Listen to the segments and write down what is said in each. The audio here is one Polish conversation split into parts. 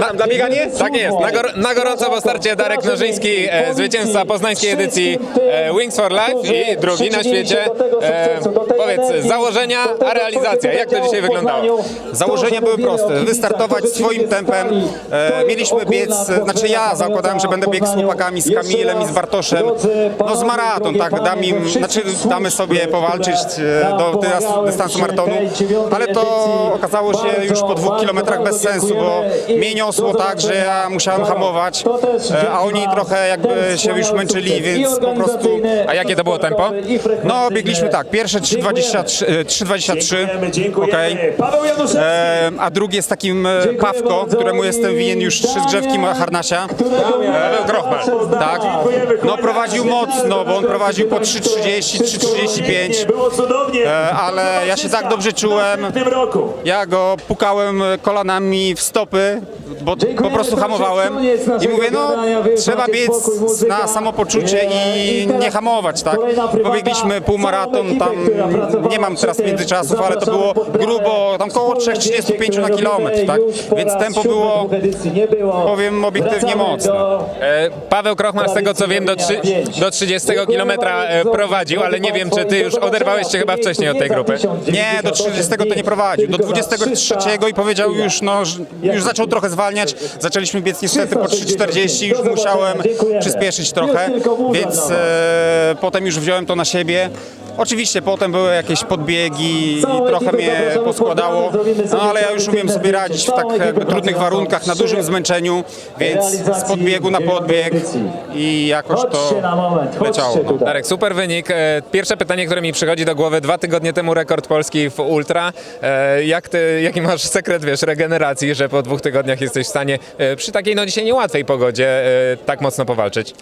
Tam, dla bieganie? Tak jest, na, gor na gorąco po starcie Darek Nożyński, e, zwycięzca poznańskiej edycji e, Wings for Life i drugi na świecie. E, powiedz, założenia, a realizacja, jak to dzisiaj wyglądało? Założenia były proste. Wystartować swoim tempem. E, mieliśmy biec, znaczy ja zakładałem, że będę biegł z chłopakami, z Kamilem i z Bartoszem. No z maraton, tak, dam im, znaczy damy sobie powalczyć e, do dys- dystansu maratonu, ale to okazało się już po dwóch kilometrach bez sensu, bo mnie niosło tak, że ja musiałem hamować, e, a oni trochę jakby się już męczyli, więc po prostu A jakie to było tempo? no, biegliśmy tak, pierwsze 3,23, e, 3,23, okej. Paweł Januszewski. E, a drugie z takim e, Pawko, któremu jestem winien już trzy zgrzewki harnasia. Grochman. Tak. No prowadził mocno, bo on prowadził po 3,30, 3,35. Było cudownie E, ale ja się tak dobrze czułem. Ja go pukałem kolanami w stopy, Dziękujemy. Bo po prostu hamowałem i mówię, no trzeba biec na samopoczucie i nie hamować, tak? Pobiegliśmy półmaraton, tam nie mam teraz międzyczasów, ale to było grubo, tam koło 3,35 na kilometr, tak? Więc tempo było, powiem obiektywnie mocne. Paweł Krochman, z tego co wiem, do, trzy, do 30 km e, prowadził, ale nie wiem, czy ty już oderwałeś się chyba wcześniej od tej grupy. Nie, do 30 to nie prowadził. Do 23 i powiedział już, no, już zaczął trochę zwalniać. Zaczęliśmy biec niestety po 3,40, już musiałem przyspieszyć trochę, więc e, potem już wziąłem to na siebie. Oczywiście potem były jakieś podbiegi i trochę mnie poskładało, no ale ja już umiem sobie radzić w tak jakby trudnych warunkach, na dużym zmęczeniu, więc z podbiegu na podbieg i jakoś to leciało. No. Darek, super wynik. E, Pierwsze pytanie, które mi przychodzi do głowy, dwa tygodnie temu rekord Polski w Ultra. E, Jak ty, jaki masz sekret, wiesz, regeneracji, że po dwóch tygodniach jesteś w stanie e, przy takiej, no dzisiaj niełatwej pogodzie tak mocno powalczyć?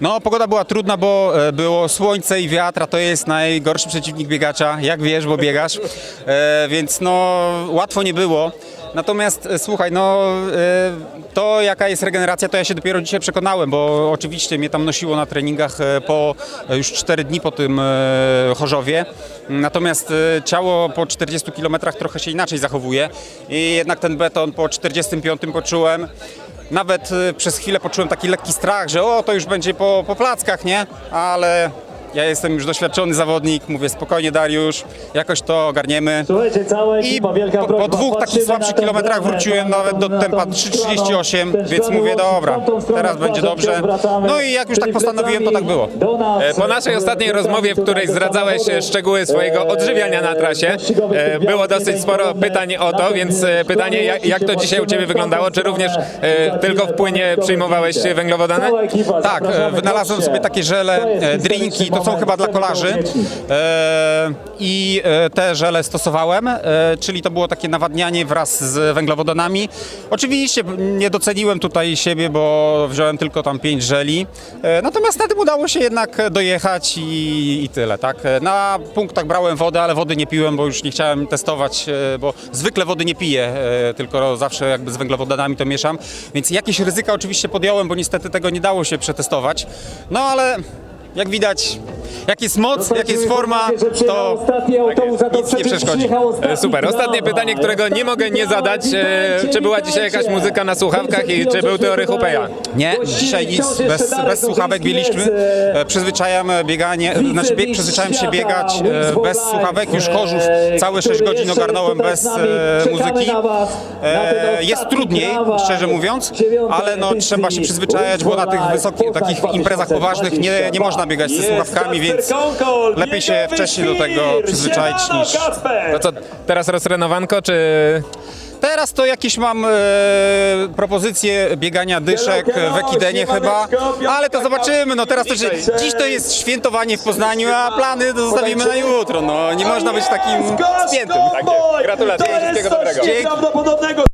No, pogoda była trudna, bo było słońce i wiatr, a to jest najgorszy przeciwnik biegacza, jak wiesz, bo biegasz, e, więc no łatwo nie było. Natomiast e, słuchaj, no e, to jaka jest regeneracja, to ja się dopiero dzisiaj przekonałem, bo oczywiście mnie tam nosiło na treningach e, po już 4 dni po tym e, Chorzowie. Natomiast ciało po 40 km trochę się inaczej zachowuje i jednak ten beton po 45 poczułem. Nawet przez chwilę poczułem taki lekki strach, że o, to już będzie po, po plackach, nie? Ale ja jestem już doświadczony zawodnik, mówię spokojnie Dariusz, jakoś to ogarniemy. Słuchajcie, cała I ekipa, wielka po, po prośba, dwóch takich patrzymy słabszych na kilometrach bramę, wróciłem nawet do na tempa tą 3,38, stronę, więc mówię dobra, stronę teraz będzie dobrze. wracamy, No i jak już tak postanowiłem, to tak było. plecami do nas. E, Po naszej ostatniej rozmowie, w której zdradzałeś e, szczegóły swojego odżywiania na trasie, e, było dosyć sporo pytań o to, więc e, pytanie, jak, jak to dzisiaj u Ciebie wyglądało? Czy również e, tylko w płynie przyjmowałeś węglowodany? Tak, e, wynalazłem sobie takie żele, To e, drinki, historyczny to są chyba dla kolarzy. E, I e, te żele stosowałem, e, czyli to było takie nawadnianie wraz z węglowodanami. Oczywiście nie doceniłem tutaj siebie, bo wziąłem tylko tam pięć żeli. E, Natomiast na tym udało się jednak dojechać i, i tyle, tak. E, Na punktach brałem wodę, ale wody nie piłem, bo już nie chciałem testować, e, bo zwykle wody nie piję, e, tylko zawsze jakby z węglowodanami to mieszam. Więc jakieś ryzyka oczywiście podjąłem, bo niestety tego nie dało się przetestować. No ale jak widać, jak jest moc, jak jest forma, to to nic nie przeszkodzi. E, Super. Ostatnie brawa. pytanie, którego nie mogę nie zadać. E, Czy była dzisiaj jakaś muzyka na słuchawkach i czy był to Rychupeja? Nie, dzisiaj nic, bez, bez słuchawek mieliśmy. e, E, Przyzwyczajam bieganie, znaczy bieg, przyzwyczaiłem się biegać e, bez słuchawek. Już Chorzów całe 6 godzin ogarnąłem bez e, muzyki. E, Jest trudniej, szczerze mówiąc, ale no trzeba się przyzwyczajać, bo na tych wysokich, takich imprezach poważnych nie, nie można biegać ze słuchawkami, więc lepiej się wcześniej do tego przyzwyczaić niż... To co, teraz rozrenowanko, czy... Teraz to jakieś mam e, propozycje biegania dyszek w Ekidenie chyba, ale to zobaczymy. No teraz to, że dziś to jest świętowanie w Poznaniu, a plany to zostawimy na jutro. No nie można być takim spiętym. Tak. Gratulacje wszystkiego dobrego.